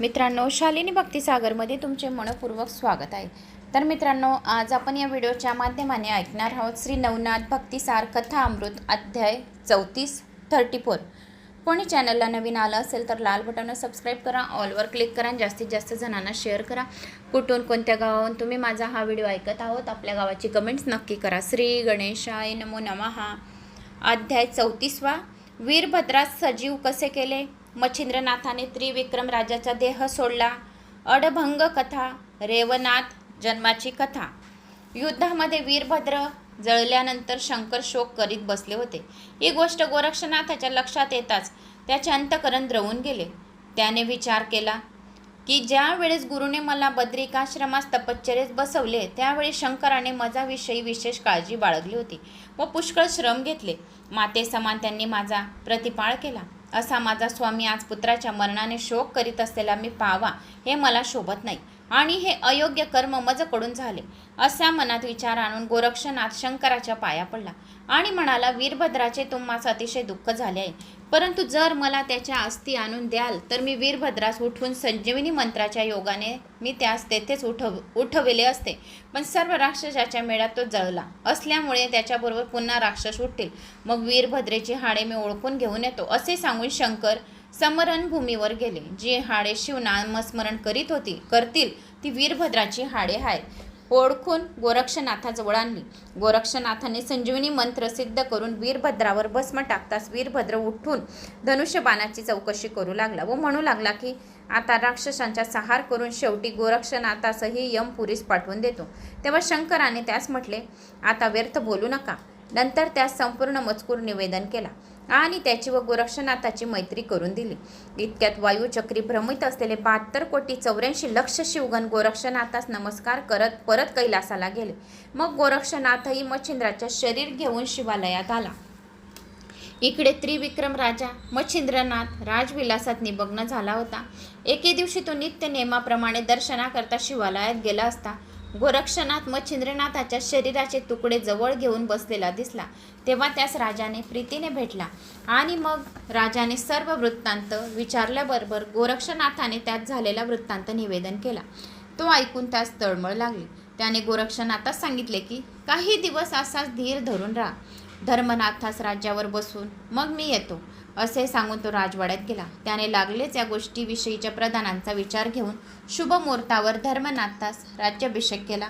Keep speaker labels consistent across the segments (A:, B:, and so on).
A: मित्रांनो शालिनी भक्तिसागरमध्ये तुमचे मनपूर्वक स्वागत आहे. तर मित्रांनो आज आपण या व्हिडिओच्या माध्यमाने ऐकणार आहोत श्री नवनाथ भक्तिसार कथा अमृत अध्याय चौतीस थर्टी फोर कोणी चॅनलला नवीन आलं असेल तर लाल बटनवर सबस्क्राईब करा ऑलवर क्लिक करा जास्तीत जास्त जणांना शेअर करा. कुठून कोणत्या गावाहून तुम्ही माझा हा व्हिडिओ ऐकत आहोत आपल्या गावाची कमेंट्स नक्की करा. श्री गणेशाय नमो नमहा अध्याय चौतीसवा. वीरभद्रास सजीव कसे केले? मच्छिंद्रनाथाने त्रिविक्रम राजाचा देह सोडला. अडभंग कथा रेवनाथ जन्माची कथा. युद्धामध्ये वीरभद्र जळल्यानंतर शंकर शोक करीत बसले होते. ही गोष्ट गोरक्षनाथाच्या लक्षात येताच त्याचे अंतकरण द्रवून गेले. त्याने विचार केला की ज्या वेळेस गुरुने मला बद्रिकाश्रमास तपश्चर्येत बसवले त्यावेळी शंकराने माझ्याविषयी विशेष काळजी बाळगली होती. व पुष्कळ श्रम घेतले. माते समान त्यांनी माझा प्रतिपाळ केला. असा माझा स्वामी आज पुत्राच्या मरणाने शोक करीत असलेला मी पावा हे मला शोभत नाही. आणि हे अयोग्य कर्म मजकडून झाले. असा मनात विचार आणून गोरक्षनाथ शंकराच्या पाया पडला आणि म्हणाला वीरभद्राचे तुम्हास अतिशय दुःख झाले आहे. परंतु जर मला त्याच्या अस्थी आणून द्याल तर मी वीरभद्रास उठवून संजीवनी मंत्राच्या योगाने मी त्यास तेथेच उठव उठविले असते. पण सर्व राक्षसाच्या मेळ्यात तो जळला. असल्यामुळे त्याच्याबरोबर पुन्हा राक्षस उठतील. मग वीरभद्रेची हाडे मी ओळखून घेऊन येतो असे सांगून शंकर समरणभूमीवर गेले. जी हाडे शिवनामस्मरण करीत होती करतील ती वीरभद्राची हाडे आहेत ओळखून गोरक्षनाथाजवळ आणली. गोरक्षनाथाने संजीवनी मंत्र सिद्ध करून वीरभद्रावर भस्म टाकताच वीरभद्र उठून धनुष्यबाणाची चौकशी करू लागला व म्हणू लागला की आता राक्षसांचा सहार करून शेवटी गोरक्षनाथासही यमपुरीस पाठवून देतो. तेव्हा शंकराने त्यास म्हटले आता व्यर्थ बोलू नका. नंतर त्यास संपूर्ण मजकूर निवेदन केला आणि त्याची व गोरक्षनाथाची मैत्री करून दिली. इतक्यात वायुचक्री भ्रमित असलेले बहात्तर कोटी चौऱ्याऐंशी लक्ष शिवगण गोरक्षनाथास नमस्कार करत परत कैलासाला गेले. मग गोरक्षनाथही मच्छिंद्राच्या शरीर घेऊन शिवालयात आला. इकडे त्रिविक्रम राजा मच्छिंद्रनाथ राजविलासात निमग्न झाला होता. एके दिवशी तो नित्य नेमाप्रमाणे दर्शनाकरता शिवालयात गेला असता. गोरक्षनाथ मच्छिंद्रनाथाच्या शरीराचे तुकडे जवळ घेऊन बसलेला दिसला. तेव्हा त्यास राजाने प्रीतीने भेटला आणि मग राजाने सर्व वृत्तांत विचारल्याबरोबर गोरक्षनाथाने त्यात झालेला वृत्तांत निवेदन केला. तो ऐकून त्यास तळमळ लागली. त्याने गोरक्षनाथास सांगितले की काही दिवस असाच धीर धरून राहा. धर्मनाथास राज्यावर बसून मग मी येतो असे सांगून तो राजवाड्यात गेला. त्याने लागलेच या गोष्टीविषयीच्या प्रधानांचा विचार घेऊन शुभ मुहूर्तावर धर्मनाथास राज्याभिषेक केला.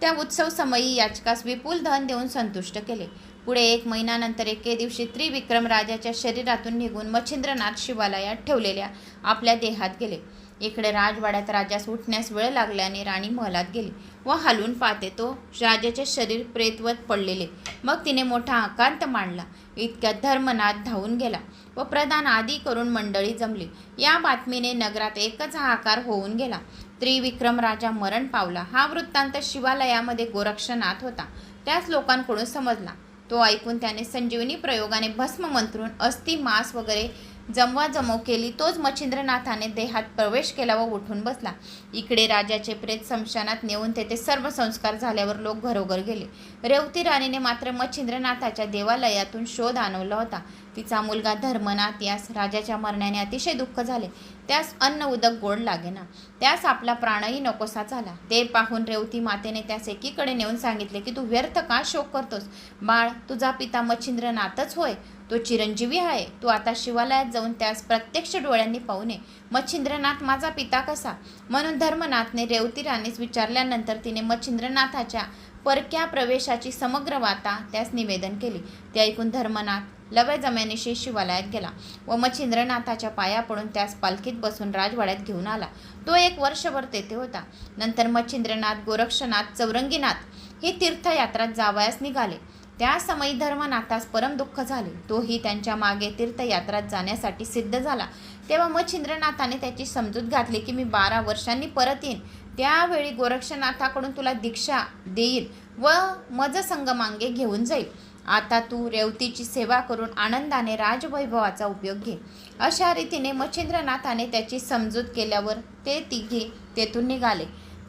A: त्या उत्सव समयी याचकास विपुल धन देऊन संतुष्ट केले. पुढे एक महिन्यानंतर एके दिवशी त्रिविक्रम राजाच्या शरीरातून निघून मच्छिंद्रनाथ शिवालयात ठेवलेल्या आपल्या देहात गेले. इकडे राजवाड्यात राजास उठण्यास वेळ लागल्याने राणी महलात गेली व हलून पाहते तो राजाचे शरीर प्रेतवत पडलेले. मग तिने मोठा आकांत मांडला. इतक्यात धर्मनाथ धावून गेला व प्रधान आदी करून मंडळी जमली. या बातमीने नगरात एकच हाकार होऊन गेला. त्रिविक्रम राजा मरण पावला. हा वृत्तांत शिवालयामध्ये गोरक्षनाथ होता. त्याच लोकांकडून समजला. तो ऐकून त्याने संजीवनी प्रयोगाने भस्म मंत्रून अस्थि मांस वगैरे जमवा जमव केली तोच मच्छिंद्रनाथाने देहात प्रवेश केला व उठून बसला. इकडे राजाचे प्रेत स्मशानात नेऊन तेथे सर्व संस्कार झाल्यावर लोक घरोघर गेले. रेवती राणीने मात्र मच्छिंद्रनाथाच्या देवालयातून शोध आणवला होता. तिचा मुलगा धर्मनाथ यास राजाच्या मरण्याने अतिशय दुःख झाले. त्यास अन्न उदक गोड लागेना. त्यास आपला प्राणही नकोसा झाला. ते पाहून रेवती मातेने त्यास एकीकडे नेऊन सांगितले की तू व्यर्थ का शोक करतोस? बाळ तुझा पिता मच्छिंद्रनाथच होय. तो चिरंजीवी आहे. तू आता शिवालयात जाऊन त्यास प्रत्यक्ष डोळ्यांनी पाहू नये. मच्छिंद्रनाथ माझा पिता कसा? म्हणून धर्मनाथने रेवती राणीस विचारल्यानंतर तिने मच्छिंद्रनाथाच्या परक्या प्रवेशाची समग्र वार्ता त्यास निवेदन केली. ते ऐकून धर्मनाथ लवय जम्यानिशी शिवालयात गेला व मच्छिंद्रनाथाच्या पाया पडून त्यास पालखीत बसून राजवाड्यात घेऊन आला. तो एक वर्षभर तेथे होता. नंतर मच्छिंद्रनाथ गोरक्षनाथ चौरंगीनाथ ही तीर्थयात्रात जावयास निघाले. त्या समयी धर्मनाथास परम दुःख झाले. तोही त्यांच्या मागे तीर्थयात्रात जाण्यासाठी सिद्ध झाला. तेव्हा मच्छिंद्रनाथाने त्याची समजूत घातली की मी बारा वर्षांनी परत येईन. त्यावेळी गोरक्षनाथाकडून तुला दीक्षा देईल व मज संगमांगे घेऊन जाईल. आता तू रेवतीची सेवा करून आनंदाने राजवैभवाचा उपयोग घे. अशा रीतीने मच्छिंद्रनाथाने त्याची समजूत केल्यावर ते तिघे तेथून निघाले.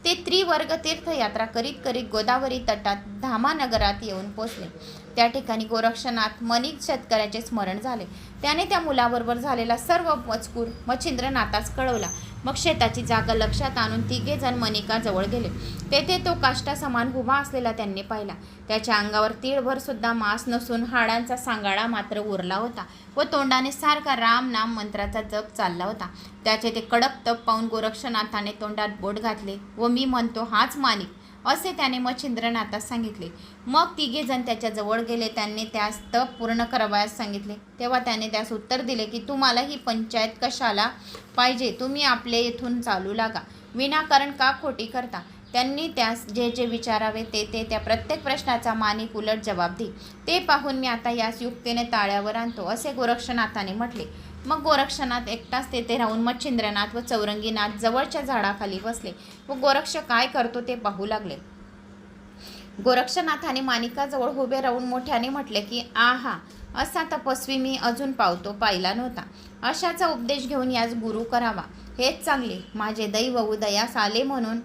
A: ते त्रिवर्ग तीर्थयात्रा करीत करीत गोदावरी तटात धामानगरात येऊन पोचले. त्या ठिकाणी गोरक्षनाथ मनिक शेतकऱ्याचे स्मरण झाले. त्याने त्या मुलाबरोबर झालेला सर्व मजकूर मच्छिंद्रनाथास कळवला. मग शेताची जागा लक्षात आणून तिघे जण मनिकाजवळ गेले. तेथे तो काष्टा समान उभा असलेला त्यांनी पाहिला. त्याच्या अंगावर तीळभर सुद्धा मांस नसून हाडांचा सांगाडा मात्र उरला होता व तोंडाने सारखा राम नाम मंत्राचा जप चालला होता. त्याचे ते कडक तप पाहून गोरक्षनाथाने तोंडात बोट घातले व मी म्हणतो हाच मानिक असे त्याने मच्छिंद्रनाथास सांगितले. मग तिघेजण त्याच्याजवळ गेले. त्यांनी त्यास तप पूर्ण करावयास सांगितले. तेव्हा त्याने त्यास उत्तर दिले की तुम्हाला ही पंचायत कशाला पाहिजे? तुम्ही आपले येथून चालू लागा. विनाकारण का खोटी करता? त्यांनी त्यास जे जे विचारावे ते ते त्या प्रत्येक प्रश्नाचा मानिक उलट जबाब दे. ते पाहून मी आता यास युक्तीने ताळ्यावर आणतो असे गोरक्षनाथाने म्हटले. मग गोरक्षनाथ एकटाच तेथे राहून मच्छिंद्रनाथ व चौरंगीनाथ जवळच्या झाडाखाली बसले व गोरक्ष काय करतो ते पाहू लागले. गोरक्षनाथाने मानिकाजवळ उभे राहून मोठ्याने म्हटले की आहा असा तपस्वी मी अजून पावतो पाहिला नव्हता. अशाचा उपदेश घेऊन यास गुरु करावा. हेच चांगले. माझे दैव उदयास आले म्हणून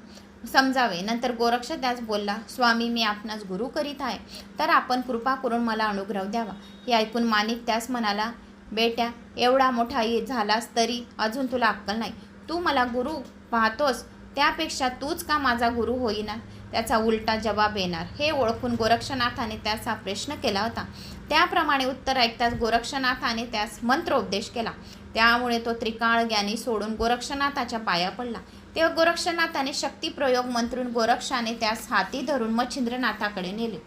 A: समजावे. नंतर गोरक्ष त्यास बोलला स्वामी मी आपणास गुरु करीत आहे. तर आपण कृपा करून मला अनुग्रह द्यावा. हे ऐकून माणिक त्यास म्हणाला बेट्या एवढा मोठा ये झालास तरी अजून तुला अक्कल नाही. तू मला गुरु पाहतोस त्यापेक्षा तूच का माझा गुरु होईना? त्याचा उलटा जबाब येणार. हे ओळखून गोरक्षनाथाने त्याचा प्रश्न केला होता. त्याप्रमाणे उत्तर ऐकताच गोरक्षनाथाने त्यास मंत्रोपदेश केला. त्यामुळे तो त्रिकाळ ज्ञानी सोडून गोरक्षनाथाच्या पाया पडला. तेव्हा गोरक्षनाथाने शक्तिप्रयोग मंत्रून गोरक्षाने त्यास हाती धरून मच्छिंद्रनाथाकडे नेले.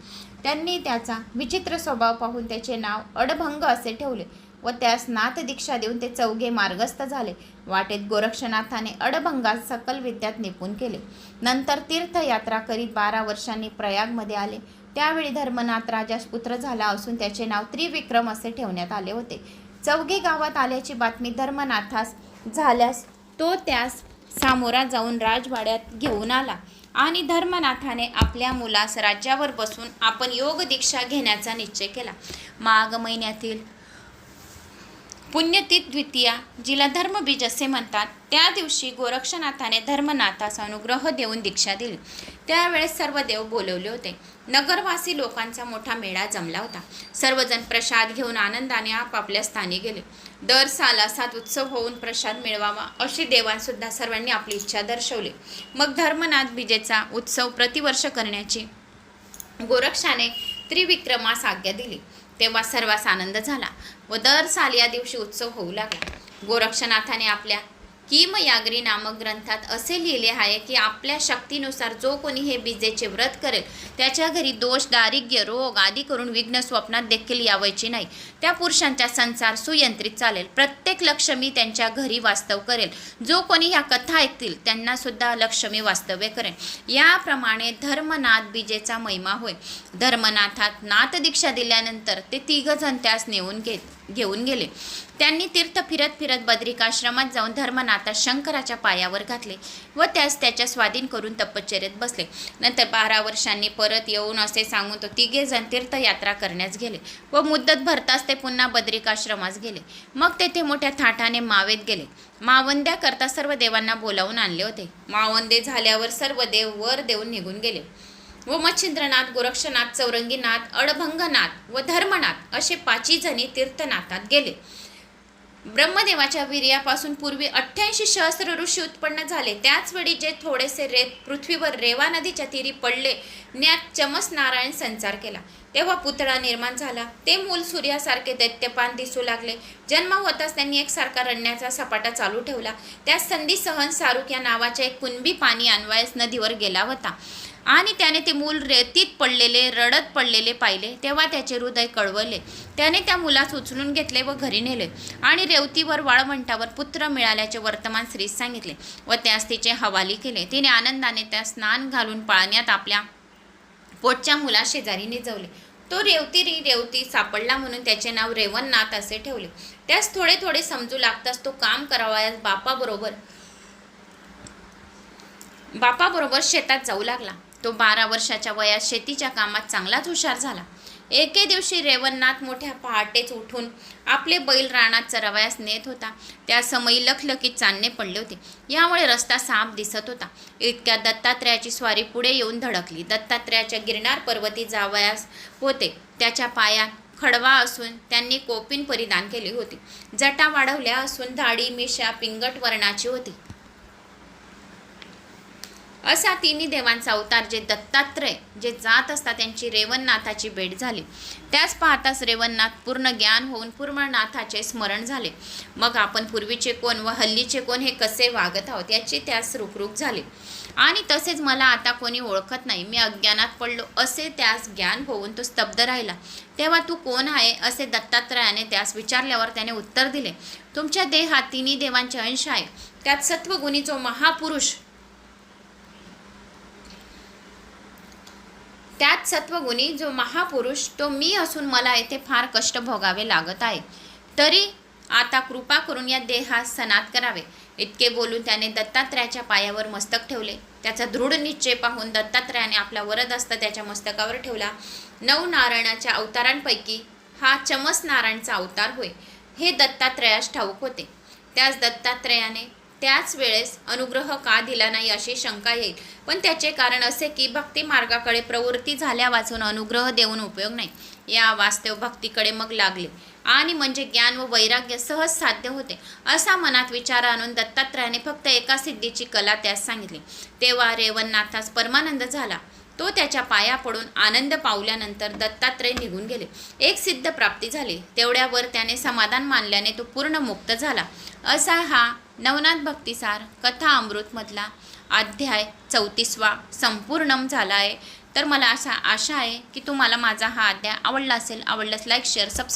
A: त्यांनी त्याचा विचित्र स्वभाव पाहून त्याचे नाव अडभंग असे ठेवले. व त्यास नाथ दीक्षा देऊन ते चौघे मार्गस्थ झाले. वाटेत गोरक्षनाथाने अडभंगात सकल विद्यात निपुण केले. नंतर तीर्थयात्रा करीत बारा वर्षांनी प्रयागमध्ये आले. त्यावेळी धर्मनाथ राजास पुत्र झाला असून त्याचे नाव त्रिविक्रम असे ठेवण्यात आले होते. चौघे गावात आल्याची बातमी धर्मनाथास झाल्यास तो त्यास सामोरा जाऊन राजवाड्यात घेऊन आला आणि धर्मनाथाने आपल्या मुलास राज्यावर बसून आपण योग दीक्षा घेण्याचा निश्चय केला. माघ महिन्यातील पुण्यतीत द्वितीया जिला धर्मबीज असे म्हणतात त्या दिवशी गोरक्षनाथाने धर्मनाथास अनुग्रह देऊन दीक्षा दिली. त्यावेळेस सर्व देव बोलवले होते. नगरवासी लोकांचा मोठा मेळा जमला होता. सर्वजण प्रसाद घेऊन आनंदाने आपापल्या स्थानी गेले. दर सालासात उत्सव होऊन प्रसाद मिळवावा अशी देवांसुद्धा सर्वांनी आपली इच्छा दर्शवली. मग धर्मनाथ बीजेचा उत्सव प्रतिवर्ष करण्याची गोरक्षाने त्रिविक्रमास आज्ञा दिली. तेव्हा सर्वांस आनंद झाला व दर साल या दिवशी उत्सव होऊ लागला. गोरक्षनाथाने आपल्या किमयाग्री नामक ग्रंथात असे लिहिले आहे की आपल्या शक्तीनुसार जो कोणी हे बीजेचे व्रत करेल त्याच्या घरी दोष दारिद्र्य रोग आदी करून विघ्न स्वप्नात देखील यावायची नाही. त्या पुरुषांचा संसार सुयंत्रित चालेल. प्रत्येक लक्ष्मी त्यांच्या घरी वास्तव करेल. जो कोणी ह्या कथा ऐकतील त्यांना सुद्धा लक्ष्मी वास्तव्य करेल. याप्रमाणे धर्मनाथ बीजेचा महिमा होय. धर्मनाथात नाथ दीक्षा दिल्यानंतर ते तिघजण त्यास नेऊन घेत. घेऊन गेले. त्यांनी तीर्थ फिरत फिरत बद्रिकाश्रमात जाऊन धर्मनाथा शंकराच्या पायावर घातले व त्यास त्याच्या स्वाधीन करून तपश्चर्येत बसले. नंतर बारा वर्षांनी परत येऊन असे सांगून तो तिघे जण तीर्थयात्रा करण्यास गेले व मुद्दत भरताच ते पुन्हा बद्रिकाश्रमास गेले. मग तेथे मोठ्या थाटाने मावेत गेले. मावंद्या करता सर्व देवांना बोलावून आणले होते. मावंदे झाल्यावर सर्व देव वर देऊन निघून गेले. व मच्छिंद्रनाथ गोरक्षनाथ चौरंगीनाथ अडभंगनाथ व धर्मनाथ असे पाची जणी तीर्थनाथात गेले. ब्रह्मदेवाच्या वीर्यापासून पूर्वी अठ्ठ्याऐंशी सहस्र ऋषी उत्पन्न झाले. त्याचवेळी जे थोडेसे रेत पृथ्वीवर रेवा नदीच्या तीरी पडले ज्ञात चमस नारायण संचार केला. तेव्हा पुतळा निर्माण झाला. ते मूल सूर्यासारखे दैत्यपान दिसू लागले. जन्म होताच त्यांनी एकसारखा रडण्याचा सपाटा चालू ठेवला. त्या संधी सहन सारुक या नावाच्या एक कुणबी पाणी अन्वयस नदीवर गेला होता. आणि त्याने ते मूल रेतीत पडलेले रडत पडलेले पाहिले. तेव्हा त्याचे हृदय कळवले. त्याने त्या मुलास उचलून घेतले व घरी नेले. आणि रेवतीवर वाळवंटावर पुत्र मिळाल्याचे वर्तमान स्त्रीस सांगितले व त्यास तिचे हवाली केले. तिने आनंदाने त्या स्नान घालून पाळण्यात आपल्या पोटच्या मुला शेजारी निजवले. तो रेवती री रेवती सापडला म्हणून त्याचे नाव रेवणनाथ असे ठेवले. त्यास थोडे थोडे समजू लागताच तो काम करावयास बापाबरोबर बापाबरोबर शेतात जाऊ लागला. तो बारा वर्षाच्या वयात शेतीच्या कामात चांगलाच हुशार झाला. एके दिवशी रेवणनाथ मोठ्या पहाटेच उठून आपले बैल रानात चरवायास नेत होता. त्या समयी लखलखीत चांदणे पडले होते. यामुळे रस्ता साफ दिसत होता. इतक्या दत्तात्रयाची स्वारी पुढे येऊन धडकली. दत्तात्रयाच्या गिरनार पर्वती जावयास होते. त्याच्या पायात खडवा असून त्यांनी कोपिन परिधान केली होती. जटा वाढवल्या असून धाडी मिशा पिंगट वर्णाची होती. असा तिन्ही देवांचा अवतार जे दत्तात्रय जे जात असता त्यांची रेवणनाथाची भेट झाली. त्याच पाहताच रेवणनाथ पूर्ण ज्ञान होऊन पूर्णनाथाचे स्मरण झाले. मग आपण पूर्वीचे कोण व हल्लीचे कोण हे कसे वागत आहोत याची त्यास रुखरुख झाली. आणि तसेच मला आता कोणी ओळखत नाही मी अज्ञानात पडलो असे त्यास ज्ञान होऊन तो स्तब्ध राहिला. तेव्हा तू कोण आहे असे दत्तात्रयाने त्यास विचारल्यावर त्याने उत्तर दिले. तुमच्या देहात तिन्ही देवांचे अंश आहे त्यात सत्वगुणी जो महापुरुष त्यात सत्वगुणी जो महापुरुष तो मी असून मला येथे फार कष्ट भोगावे लागत आहे. तरी आता कृपा करून या देहास सनात करावे. इतके बोलून त्याने दत्तात्रयाच्या पायावर मस्तक ठेवले. त्याचा दृढ निश्चय पाहून दत्तात्रयाने आपला वरद असता त्याच्या मस्तकावर ठेवला. नऊ नारायणाच्या अवतारांपैकी हा चमस नारायणचा अवतार होय हे दत्तात्रयास ठाऊक होते. त्याच दत्तात्रयाने त्याच वेळेस अनुग्रह का दिला नाही अशी शंका येईल. पण त्याचे कारण असे की भक्ती मार्गाकडे प्रवृत्ती झाल्या वाचून अनुग्रह देऊन उपयोग नाही. या वास्तव भक्तीकडे मग लागले. आणि म्हणजे ज्ञान व वैराग्य सहज साध्य होते असा मनात विचार आणून दत्तात्रयाने फक्त एका सिद्धीची कला त्यास सांगितली. तेव्हा रेवणनाथास परमानंद झाला. तो त्याच्या पाया पडून आनंद पावल्यानंतर दत्तात्रय निघून गेले. एक सिद्ध प्राप्ती झाली. तेवढ्यावर त्याने समाधान मानल्याने तो पूर्ण मुक्त झाला. असा हा नवनाथ भक्तिसार कथा अमृतमधला अध्याय चौतीसवा संपूर्णम झाला आहे तर मला असा आशा आहे की तुम्हाला माझा हा अध्याय आवडला असेल आवडल्यास लाईक शेअर सबस्क्राईब